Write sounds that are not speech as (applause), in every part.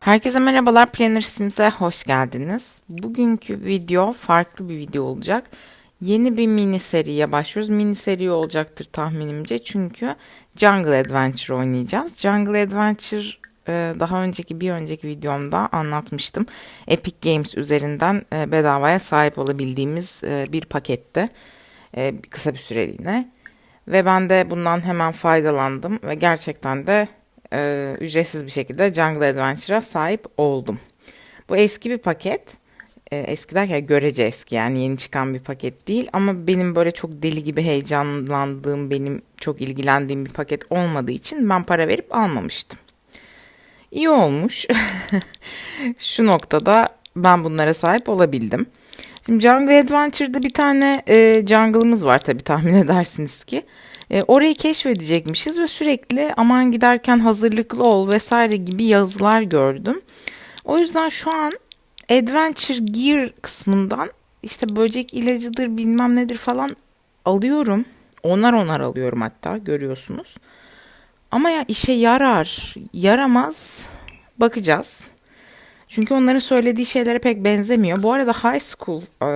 Herkese merhabalar Planner Sims'e hoş geldiniz. Bugünkü video farklı bir video olacak. Yeni bir mini seriye başlıyoruz. Mini seri olacaktır tahminimce çünkü Jungle Adventure oynayacağız. Jungle Adventure e, daha önceki bir önceki videomda anlatmıştım. Epic Games üzerinden e, bedavaya sahip olabildiğimiz e, bir pakette kısa bir süreliğine. Ve ben de bundan hemen faydalandım ve gerçekten de e, ücretsiz bir şekilde Jungle Adventure'a sahip oldum. Bu eski bir paket. E, eski derken görece eski yani yeni çıkan bir paket değil ama benim böyle çok deli gibi heyecanlandığım, benim çok ilgilendiğim bir paket olmadığı için ben para verip almamıştım. İyi olmuş. (laughs) Şu noktada ben bunlara sahip olabildim. Şimdi Jungle Adventure'da bir tane e, jungle'ımız var tabii tahmin (laughs) edersiniz ki. E, orayı keşfedecekmişiz ve sürekli aman giderken hazırlıklı ol vesaire gibi yazılar gördüm. O yüzden şu an Adventure Gear kısmından işte böcek ilacıdır bilmem nedir falan alıyorum. Onar onar alıyorum hatta görüyorsunuz. Ama ya işe yarar, yaramaz bakacağız. Çünkü onların söylediği şeylere pek benzemiyor. Bu arada High School e,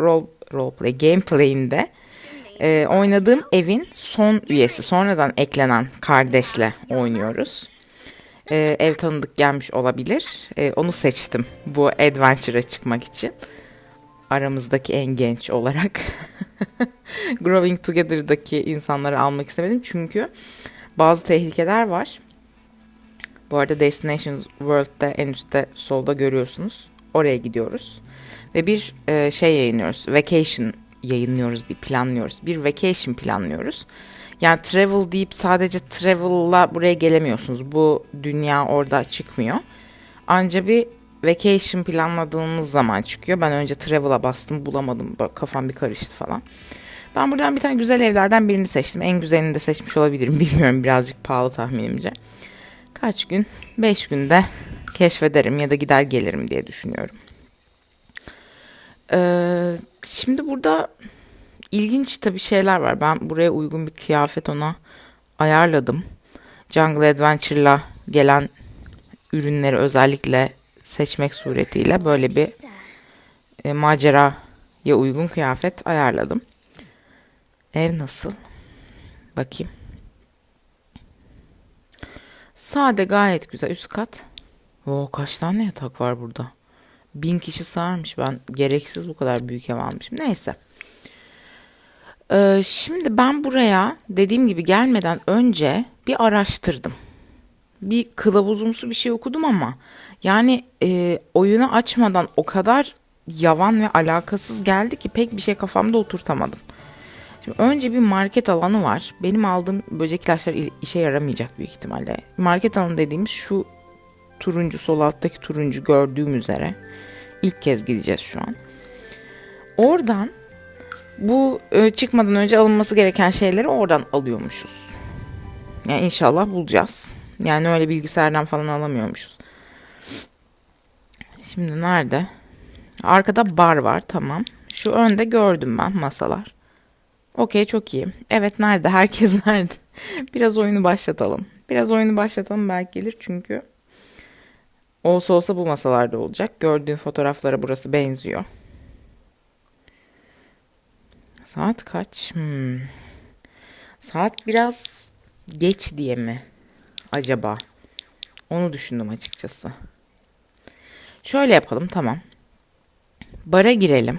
role, roleplay gameplay'inde e, oynadığım evin son üyesi sonradan eklenen kardeşle oynuyoruz. E, ev tanıdık gelmiş olabilir. E, onu seçtim bu adventure'a çıkmak için. Aramızdaki en genç olarak. (laughs) Growing Together'daki insanları almak istemedim çünkü bazı tehlikeler var. Bu arada Destination World'da en üstte solda görüyorsunuz. Oraya gidiyoruz. Ve bir e, şey yayınlıyoruz. Vacation yayınlıyoruz diye planlıyoruz. Bir vacation planlıyoruz. Yani travel deyip sadece travel'la buraya gelemiyorsunuz. Bu dünya orada çıkmıyor. Anca bir vacation planladığınız zaman çıkıyor. Ben önce travel'a bastım bulamadım. Kafam bir karıştı falan. Ben buradan bir tane güzel evlerden birini seçtim. En güzelini de seçmiş olabilirim. (laughs) Bilmiyorum birazcık pahalı tahminimce. Kaç gün? 5 günde keşfederim ya da gider gelirim diye düşünüyorum. Ee, şimdi burada ilginç tabii şeyler var. Ben buraya uygun bir kıyafet ona ayarladım. Jungle Adventure'la gelen ürünleri özellikle seçmek suretiyle böyle bir e, maceraya uygun kıyafet ayarladım. Ev nasıl? Bakayım. Sade gayet güzel. Üst kat. Oo, kaç tane yatak var burada? Bin kişi sığarmış. Ben gereksiz bu kadar büyük ev almışım. Neyse. Ee, şimdi ben buraya dediğim gibi gelmeden önce bir araştırdım. Bir kılavuzumsu bir şey okudum ama yani e, oyunu açmadan o kadar yavan ve alakasız geldi ki pek bir şey kafamda oturtamadım. Şimdi önce bir market alanı var. Benim aldığım böcek ilaçları işe yaramayacak büyük ihtimalle. Market alanı dediğimiz şu turuncu sol alttaki turuncu gördüğüm üzere ilk kez gideceğiz şu an. Oradan bu e, çıkmadan önce alınması gereken şeyleri oradan alıyormuşuz. Yani inşallah bulacağız. Yani öyle bilgisayardan falan alamıyormuşuz. Şimdi nerede? Arkada bar var tamam. Şu önde gördüm ben masalar. Okey çok iyi. Evet nerede? Herkes (laughs) nerede? Biraz oyunu başlatalım. Biraz oyunu başlatalım belki gelir çünkü olsa olsa bu masalarda olacak. Gördüğün fotoğraflara burası benziyor. Saat kaç? Hmm. Saat biraz geç diye mi acaba? Onu düşündüm açıkçası. Şöyle yapalım tamam. Bara girelim.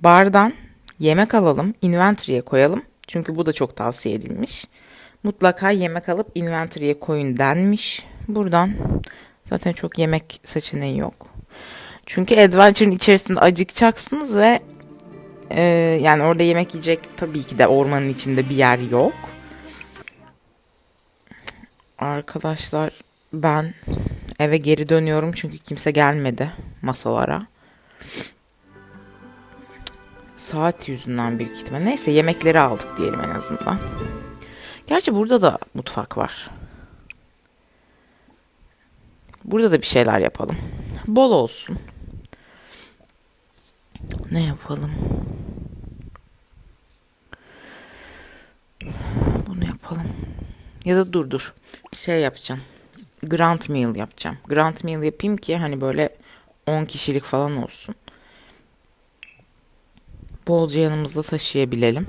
Bardan Yemek alalım, inventory'e koyalım. Çünkü bu da çok tavsiye edilmiş. Mutlaka yemek alıp inventory'e koyun denmiş. Buradan zaten çok yemek seçeneği yok. Çünkü adventure'ın içerisinde acıkacaksınız ve e, yani orada yemek yiyecek tabii ki de ormanın içinde bir yer yok. Arkadaşlar ben eve geri dönüyorum çünkü kimse gelmedi masalara saat yüzünden büyük ihtimal. Neyse yemekleri aldık diyelim en azından. Gerçi burada da mutfak var. Burada da bir şeyler yapalım. Bol olsun. Ne yapalım? Bunu yapalım. Ya da dur dur. Şey yapacağım. Grand meal yapacağım. Grand meal yapayım ki hani böyle 10 kişilik falan olsun. Bolca yanımızda taşıyabilelim.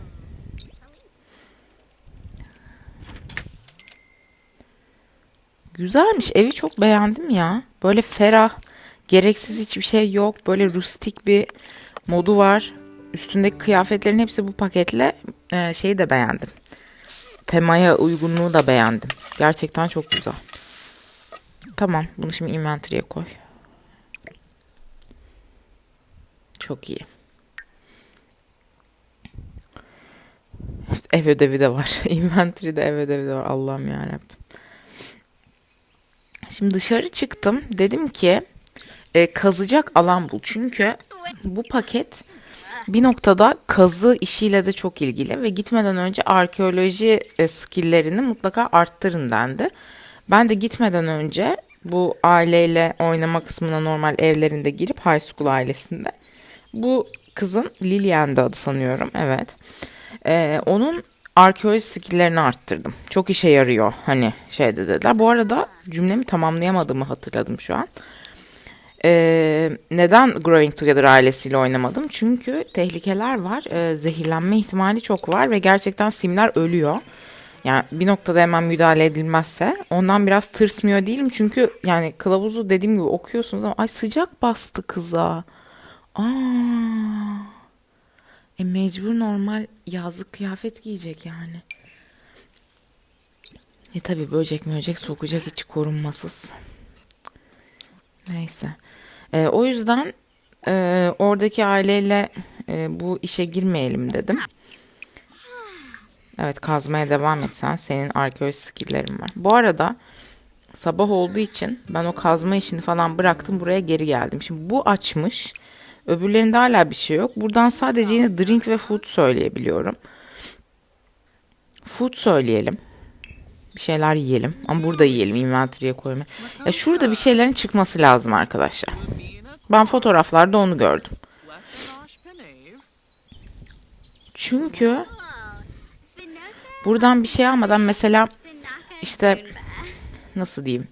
Güzelmiş. Evi çok beğendim ya. Böyle ferah, gereksiz hiçbir şey yok. Böyle rustik bir modu var. Üstündeki kıyafetlerin hepsi bu paketle e, şeyi de beğendim. Temaya uygunluğu da beğendim. Gerçekten çok güzel. Tamam, bunu şimdi inventory'e koy. Çok iyi. Ev ödevi de var. (laughs) Inventory'de ev ödevi de var. Allah'ım yarabbim. Şimdi dışarı çıktım. Dedim ki e, kazacak alan bul. Çünkü bu paket bir noktada kazı işiyle de çok ilgili ve gitmeden önce arkeoloji e, skilllerini mutlaka arttırın dendi. Ben de gitmeden önce bu aileyle oynama kısmına normal evlerinde girip high school ailesinde bu kızın Lilian'dı adı sanıyorum evet. Ee, onun arkeoloji skilllerini arttırdım. Çok işe yarıyor hani şeyde dediler. Bu arada cümlemi tamamlayamadığımı hatırladım şu an. Ee, neden Growing Together ailesiyle oynamadım? Çünkü tehlikeler var. Ee, zehirlenme ihtimali çok var ve gerçekten simler ölüyor. Yani bir noktada hemen müdahale edilmezse ondan biraz tırsmıyor değilim. Çünkü yani kılavuzu dediğim gibi okuyorsunuz ama ay sıcak bastı kıza. Aa. E mecbur normal yazlık kıyafet giyecek yani. E tabi böcek möcek sokacak hiç korunmasız. Neyse. E, o yüzden e, oradaki aileyle e, bu işe girmeyelim dedim. Evet kazmaya devam etsen senin arkeoloji skilllerin var. Bu arada sabah olduğu için ben o kazma işini falan bıraktım buraya geri geldim. Şimdi bu açmış. Öbürlerinde hala bir şey yok. Buradan sadece yine drink ve food söyleyebiliyorum. Food söyleyelim. Bir şeyler yiyelim. Ama burada yiyelim. Inventory'e koyma. Ya şurada bir şeylerin çıkması lazım arkadaşlar. Ben fotoğraflarda onu gördüm. Çünkü buradan bir şey almadan mesela işte nasıl diyeyim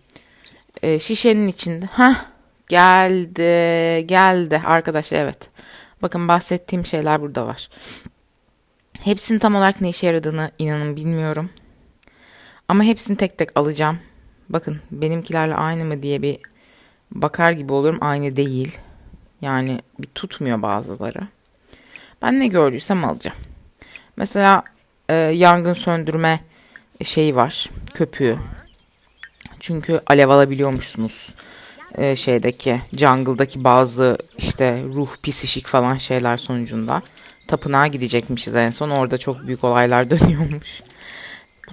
e, şişenin içinde ha geldi geldi. Arkadaşlar evet. Bakın bahsettiğim şeyler burada var. Hepsinin tam olarak ne işe yaradığını inanın bilmiyorum. Ama hepsini tek tek alacağım. Bakın benimkilerle aynı mı diye bir bakar gibi oluyorum. Aynı değil. Yani bir tutmuyor bazıları. Ben ne gördüysem alacağım. Mesela e, yangın söndürme şeyi var köpüğü. Çünkü alev alabiliyormuşsunuz e, şeydeki jungle'daki bazı işte ruh pisişik falan şeyler sonucunda. Tapınağa gidecekmişiz en son orada çok büyük olaylar (laughs) dönüyormuş.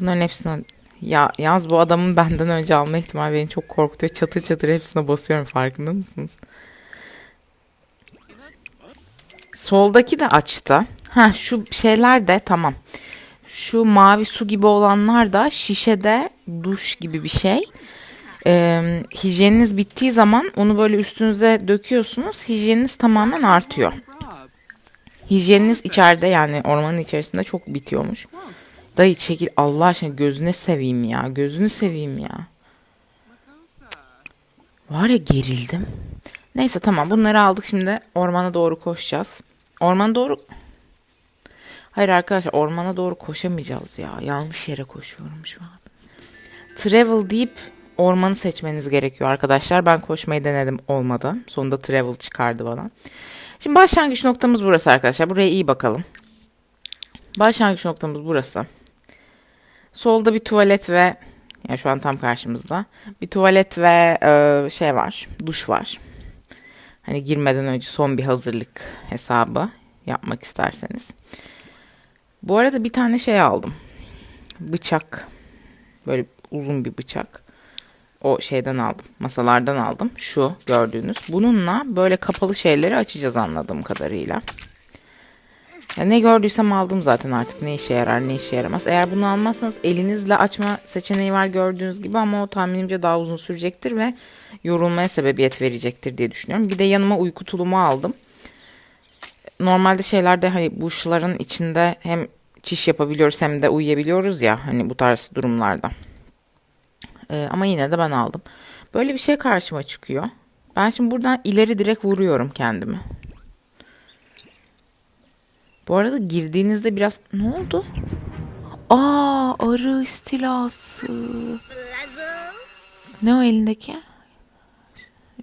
Bunların hepsine ya yaz bu adamın benden önce alma ihtimali beni çok korkutuyor. Çatır çatır hepsine basıyorum farkında mısınız? Soldaki de açtı. Ha şu şeyler de tamam. Şu mavi su gibi olanlar da şişede duş gibi bir şey. Ee, hijyeniniz bittiği zaman onu böyle üstünüze döküyorsunuz. Hijyeniniz tamamen artıyor. Hijyeniniz içeride yani ormanın içerisinde çok bitiyormuş. Dayı çekil Allah aşkına gözüne seveyim ya. Gözünü seveyim ya. Var ya gerildim. Neyse tamam bunları aldık şimdi ormana doğru koşacağız. Ormana doğru... Hayır arkadaşlar ormana doğru koşamayacağız ya. Yanlış yere koşuyorum şu an. Travel deyip ormanı seçmeniz gerekiyor arkadaşlar. Ben koşmayı denedim olmadı. Sonunda travel çıkardı bana. Şimdi başlangıç noktamız burası arkadaşlar. Buraya iyi bakalım. Başlangıç noktamız burası. Solda bir tuvalet ve yani şu an tam karşımızda bir tuvalet ve e, şey var, duş var. Hani girmeden önce son bir hazırlık hesabı yapmak isterseniz. Bu arada bir tane şey aldım. Bıçak. Böyle uzun bir bıçak. O şeyden aldım. Masalardan aldım. Şu gördüğünüz. Bununla böyle kapalı şeyleri açacağız anladığım kadarıyla. Ya ne gördüysem aldım zaten artık ne işe yarar ne işe yaramaz. Eğer bunu almazsanız elinizle açma seçeneği var gördüğünüz gibi ama o tahminimce daha uzun sürecektir ve yorulmaya sebebiyet verecektir diye düşünüyorum. Bir de yanıma uyku tulumu aldım. Normalde şeylerde hani buşların içinde hem çiş yapabiliyoruz hem de uyuyabiliyoruz ya hani bu tarz durumlarda. Ee, ama yine de ben aldım. Böyle bir şey karşıma çıkıyor. Ben şimdi buradan ileri direkt vuruyorum kendimi. Bu arada girdiğinizde biraz ne oldu? Aa arı istilası. Ne o elindeki?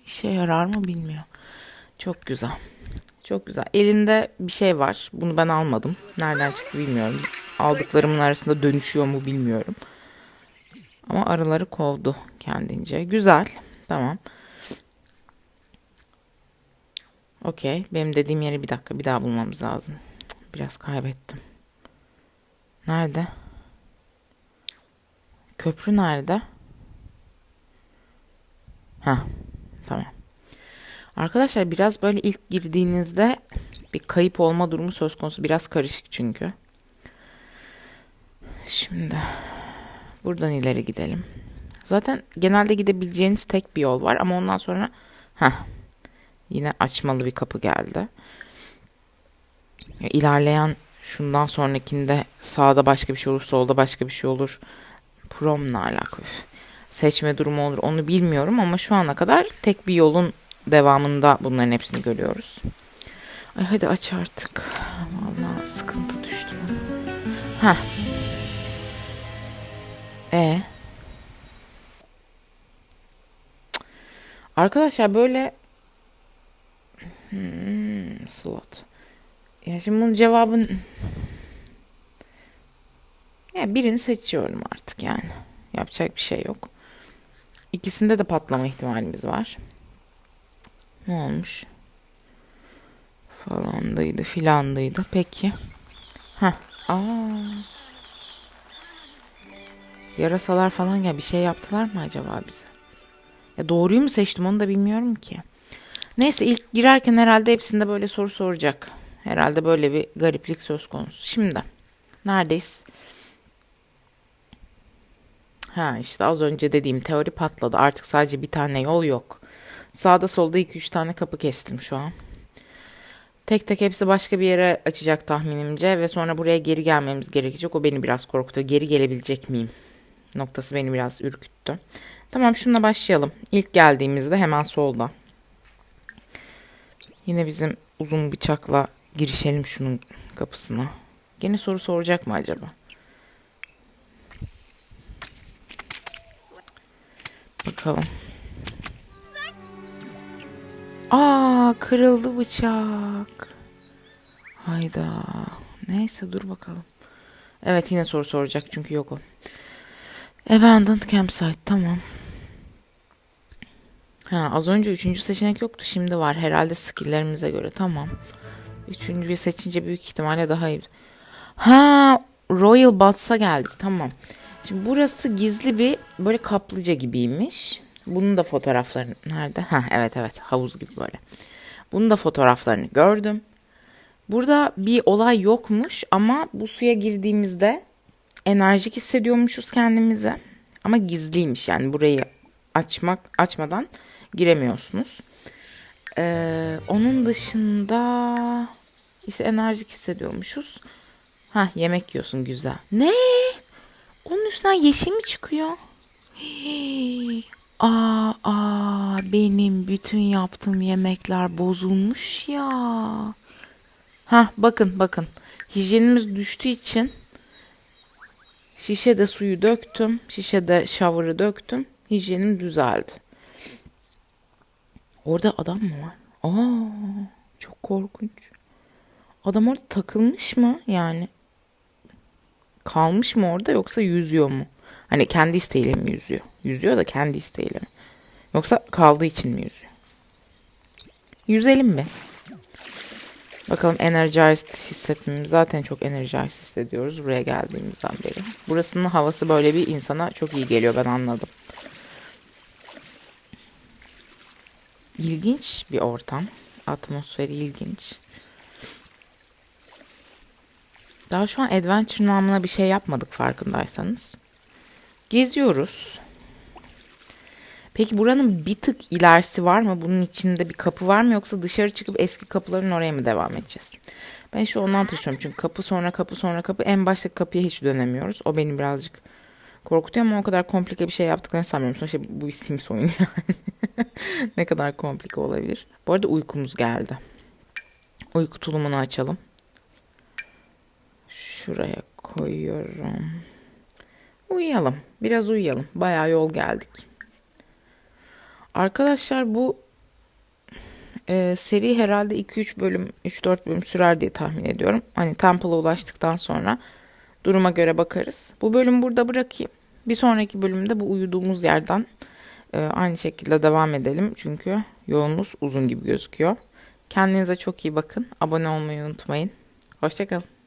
İşe yarar mı bilmiyorum. Çok güzel. Çok güzel. Elinde bir şey var. Bunu ben almadım. Nereden çıktı bilmiyorum. Aldıklarımın arasında dönüşüyor mu bilmiyorum. Ama arıları kovdu kendince. Güzel. Tamam. Okey. Benim dediğim yeri bir dakika bir daha bulmamız lazım. Biraz kaybettim. Nerede? Köprü nerede? Ha, tamam. Arkadaşlar biraz böyle ilk girdiğinizde bir kayıp olma durumu söz konusu. Biraz karışık çünkü. Şimdi buradan ileri gidelim. Zaten genelde gidebileceğiniz tek bir yol var ama ondan sonra ha yine açmalı bir kapı geldi. İlerleyen şundan sonrakinde sağda başka bir şey olur, solda başka bir şey olur. Prom'la alakalı. Seçme durumu olur onu bilmiyorum ama şu ana kadar tek bir yolun devamında bunların hepsini görüyoruz. Ay hadi aç artık. Vallahi sıkıntı düştü. Heh. E. Arkadaşlar böyle hmm, slot. Ya şimdi bunun cevabın ya birini seçiyorum artık yani. Yapacak bir şey yok. İkisinde de patlama ihtimalimiz var. Ne olmuş? Falandaydı filandaydı. Peki. Ha. Aa. Yarasalar falan ya bir şey yaptılar mı acaba bize? Ya doğruyu mu seçtim onu da bilmiyorum ki. Neyse ilk girerken herhalde hepsinde böyle soru soracak. Herhalde böyle bir gariplik söz konusu. Şimdi neredeyiz? Ha işte az önce dediğim teori patladı. Artık sadece bir tane yol yok. Sağda solda 2-3 tane kapı kestim şu an. Tek tek hepsi başka bir yere açacak tahminimce ve sonra buraya geri gelmemiz gerekecek. O beni biraz korktu. Geri gelebilecek miyim? Noktası beni biraz ürküttü. Tamam şununla başlayalım. İlk geldiğimizde hemen solda. Yine bizim uzun bıçakla girişelim şunun kapısına. Gene soru soracak mı acaba? Bakalım. Aa kırıldı bıçak. Hayda. Neyse dur bakalım. Evet yine soru soracak çünkü yok o. Abandoned campsite tamam. Ha az önce üçüncü seçenek yoktu şimdi var herhalde skilllerimize göre tamam. Üçüncüyü seçince büyük ihtimalle daha iyi. Ha Royal Bats'a geldik tamam. Şimdi burası gizli bir böyle kaplıca gibiymiş. Bunun da fotoğraflarını nerede? Ha evet evet havuz gibi böyle. Bunun da fotoğraflarını gördüm. Burada bir olay yokmuş ama bu suya girdiğimizde enerjik hissediyormuşuz kendimizi. Ama gizliymiş yani burayı açmak açmadan giremiyorsunuz. Ee, onun dışında işte enerjik hissediyormuşuz. Ha yemek yiyorsun güzel. Ne? Onun üstünden yeşil mi çıkıyor? Aa, aa benim bütün yaptığım yemekler bozulmuş ya. Ha bakın bakın. Hijyenimiz düştüğü için şişede suyu döktüm. Şişede shower'ı döktüm. Hijyenim düzeldi. Orada adam mı var? Aa çok korkunç. Adam orada takılmış mı yani? Kalmış mı orada yoksa yüzüyor mu? Hani kendi isteğiyle mi yüzüyor? Yüzüyor da kendi isteğiyle mi? Yoksa kaldığı için mi yüzüyor? Yüzelim mi? Bakalım energized hissetmemiz. Zaten çok energized hissediyoruz buraya geldiğimizden beri. Burasının havası böyle bir insana çok iyi geliyor ben anladım. İlginç bir ortam. Atmosferi ilginç. Daha şu an adventure namına bir şey yapmadık farkındaysanız. Geziyoruz. Peki buranın bir tık ilerisi var mı? Bunun içinde bir kapı var mı? Yoksa dışarı çıkıp eski kapıların oraya mı devam edeceğiz? Ben şu ondan taşıyorum. Çünkü kapı sonra kapı sonra kapı. En baştaki kapıya hiç dönemiyoruz. O beni birazcık korkutuyor ama o kadar komplike bir şey yaptıklarını sanmıyorum. Sonuçta bu bir Sims oyunu yani. (laughs) ne kadar komplike olabilir. Bu arada uykumuz geldi. Uyku tulumunu açalım. Şuraya koyuyorum. Uyuyalım. Biraz uyuyalım. Bayağı yol geldik. Arkadaşlar bu e, seri herhalde 2-3 bölüm, 3-4 bölüm sürer diye tahmin ediyorum. Hani Temple'a ulaştıktan sonra duruma göre bakarız. Bu bölüm burada bırakayım. Bir sonraki bölümde bu uyuduğumuz yerden e, aynı şekilde devam edelim. Çünkü yolumuz uzun gibi gözüküyor. Kendinize çok iyi bakın. Abone olmayı unutmayın. Hoşçakalın.